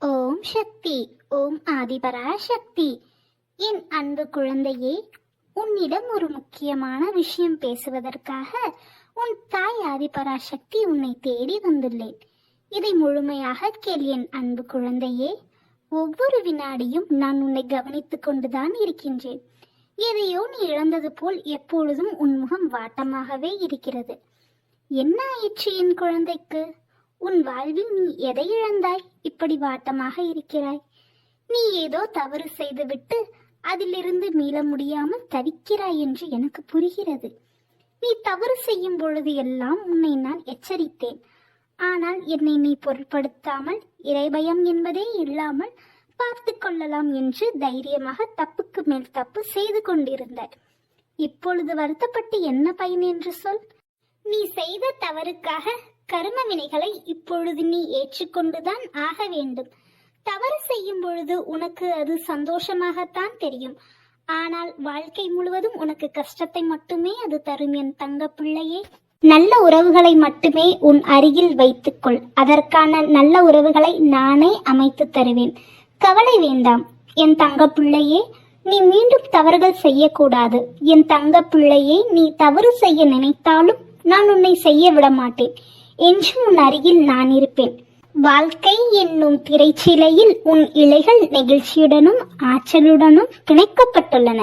ஓம் சக்தி ஓம் ஆதிபரா சக்தி என் அன்பு குழந்தையே உன்னிடம் ஒரு முக்கியமான விஷயம் பேசுவதற்காக உன் தாய் ஆதிபரா சக்தி உன்னை தேடி வந்துள்ளேன். இதை முழுமையாக கேள் என் அன்பு குழந்தையே. ஒவ்வொரு வினாடியும் நான் உன்னை கவனித்துக் கொண்டுதான் இருக்கின்றேன். எதையோ நீ இழந்தது போல் எப்பொழுதும் உன் முகம் வாட்டமாகவே இருக்கிறது. என்ன ஆயிற்று என் குழந்தைக்கு? உன் வாழ்வில் நீ எதை இழந்தாய்? இப்படி வாட்டமாக இருக்கிறாய். நீ ஏதோ தவறு செய்துவிட்டு அதிலிருந்து மீள முடியாமல் தவிக்கிறாய் என்று எனக்கு புரிகிறது. நீ தவறு செய்யும் பொழுது எல்லாம் உன்னை நான் எச்சரித்தேன். ஆனால் என்னை நீ பொருட்படுத்தாமல் இறைபயம் என்பதே இல்லாமல் பார்த்து கொள்ளலாம் என்று தைரியமாக தப்புக்கு மேல் தப்பு செய்து கொண்டிருந்தாய். இப்பொழுது வருத்தப்பட்டு என்ன பயன் என்று சொல். நீ செய்த தவறுக்காக கரும வினைகளை இப்பொழுது நீ ஏற்றுக்கொண்டுதான் ஆக வேண்டும். தவறு செய்யும் பொழுது உனக்கு அது சந்தோஷமாகத்தான் தெரியும். ஆனால் வாழ்க்கை முழுவதும் உனக்கு கஷ்டத்தை மட்டுமே அது தரும் என் தங்க பிள்ளையே. நல்ல உறவுகளை மட்டுமே உன் அருகில் வைத்துக்கொள். அதற்கான நல்ல உறவுகளை நானே அமைத்து தருவேன். கவலை வேண்டாம். என் தங்க பிள்ளையே நீ மீண்டும் தவறுகள் செய்யக்கூடாது. என் தங்க பிள்ளையே நீ தவறு செய்ய நினைத்தாலும் நான் உன்னை செய்ய விட மாட்டேன் என்றும் உன் அருகில் நான் இருப்பேன். வாழ்க்கை என்னும் திரைச்சீலையில் உன் இலைகள் நெகிழ்ச்சியுடனும் ஆற்றலுடனும் பிணைக்கப்பட்டுள்ளன.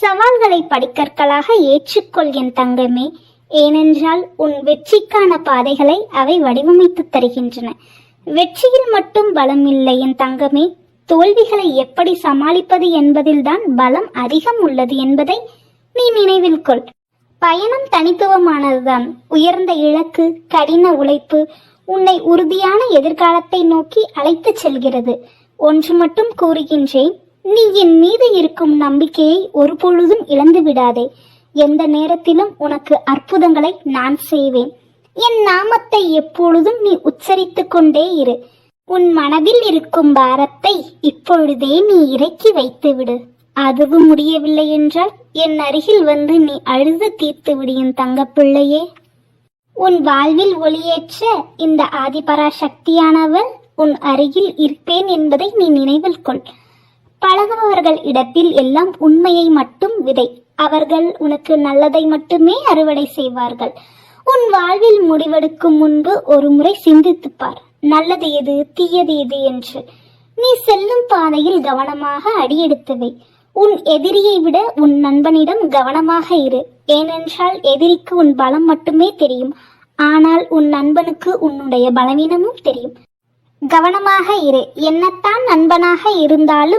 சவால்களை படிக்கற்களாக ஏற்றுக்கொள் என் தங்கமே. ஏனென்றால் உன் வெற்றிக்கான பாதைகளை அவை வடிவமைத்து தருகின்றன. வெற்றியில் மட்டும் பலம் இல்லை என் தங்கமே. தோல்விகளை எப்படி சமாளிப்பது என்பதில்தான் பலம் அதிகம் உள்ளது என்பதை நீ நினைவில் கொள். பயணம் தனித்துவமானதுதான். உயர்ந்த இலக்கு கடின உழைப்பு உன்னை உறுதியான எதிர்காலத்தை நோக்கி அழைத்துச் செல்கிறது. ஒன்று மட்டும் கூறுகின்றேன் நீ என் மீது இருக்கும் நம்பிக்கையை ஒருபொழுதும் இழந்து விடாதே. எந்த நேரத்திலும் உனக்கு அற்புதங்களை நான் செய்வேன். என் நாமத்தை எப்பொழுதும் நீ உச்சரித்துக் கொண்டே இரு. உன் மனதில் இருக்கும் பாரத்தை இப்பொழுதே நீ இறக்கி வைத்துவிடு. அதுவும் முடியவில்லை என்றால் என் அருகில் வந்து நீ அழுது தீர்த்து விடியும் தங்கப்பிள்ளையே. உன் வாழ்வில் ஒளியேற்ற இந்த ஆதிபரா சக்தியானவள் உன் அருகில் இருப்பேன் என்பதை நீ நினைவில் கொள். பழகுபவர்கள் இடத்தில் எல்லாம் உண்மையை மட்டும் விதை. அவர்கள் உனக்கு நல்லதை மட்டுமே அறுவடை செய்வார்கள். உன் வாழ்வில் முடிவெடுக்கும் முன்பு ஒரு முறை சிந்தித்துப்பார். நல்லது எது தீயது எது என்று. நீ செல்லும் பாதையில் கவனமாக அடியெடுத்து வை. உன் எதிரியை விட உன் நண்பனிடம் கவனமாக இரு. ஏனென்றால் எதிரிக்கு உன் பலம் மட்டுமே தெரியும். ஆனால் உன் நண்பனுக்கு உன்னுடைய பலவீனமும் தெரியும். கவனமாக இரு. என்னத்தான் நண்பனாக இருந்தாலும்